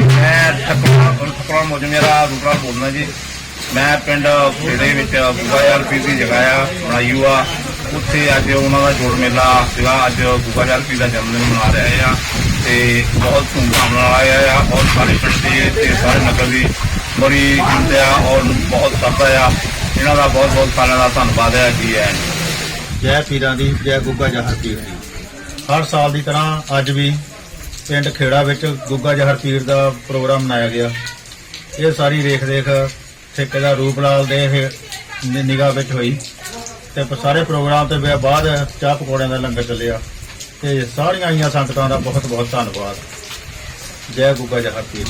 ਮੈਂ ਠਕਰਾ ਰੂਪਰਾ ਮੋਜਮੇਰਾ ਬੋਲਣਾ ਜੀ। ਮੈਂ ਪਿੰਡ ਖੇੜੇ ਵਿੱਚ ਗੁਗਾ ਯਾਰ ਪੀ ਦੀ ਜਗ੍ਹਾ ਆ ਉੱਥੇ ਅੱਜ ਉਹਨਾਂ ਦਾ ਜੋੜ ਮੇਲਾ ਸੀਗਾ। ਅੱਜ ਗੁਗਾ ਯਾਰ ਪੀ ਦਾ ਜਨਮ ਦਿਨ ਮਨਾ ਰਹੇ ਆ ਤੇ ਬਹੁਤ ਧੂਮਧਾਮ ਨਾਲ ਆਇਆ ਆ ਔਰ ਸਾਰੇ ਪਿੰਡ ਦੇ ਤੇ ਸਾਰੇ ਨਗਰ ਦੀ ਬੜੀ ਹਿੰਮਤ ਆ ਔਰ ਬਹੁਤ ਸਰਦਾ ਆ। ਇਹਨਾਂ ਦਾ ਬਹੁਤ ਬਹੁਤ ਸਾਰਿਆਂ ਦਾ ਧੰਨਵਾਦ ਹੈ ਜੀ ਹੈ ਜੈ ਪੀਰਾਂ ਦੀ, ਜੈ ਗੁੱਗਾ ਜਹਰ ਪੀਰ ਦੀ। ਹਰ ਸਾਲ ਦੀ ਤਰ੍ਹਾਂ ਅੱਜ ਵੀ ਪਿੰਡ ਖੇੜਾ ਵਿੱਚ ਗੁੱਗਾ ਜਹਰ ਪੀਰ ਦਾ ਪ੍ਰੋਗਰਾਮ ਮਨਾਇਆ ਗਿਆ। ਇਹ ਸਾਰੀ ਰੇਖ ਰੇਖ ਠੇਕੇਦਾਰ ਰੂਪਲਾਲ ਦੇ ਨਿਗਾਹ ਵਿੱਚ ਹੋਈ। ਤੇ ਸਾਰੇ ਪ੍ਰੋਗਰਾਮ ਤੇ ਬਾਅਦ ਚਾਹ ਪਕੌੜਿਆਂ ਦਾ ਲੰਗਰ ਚੱਲਿਆ। ਤੇ ਸਾਰੀਆਂ ਆਈਆਂ ਸੰਗਤਾਂ ਦਾ ਬਹੁਤ ਬਹੁਤ ਧੰਨਵਾਦ। ਜੈ ਗੁੱਗਾ ਜਹਰ ਪੀਰ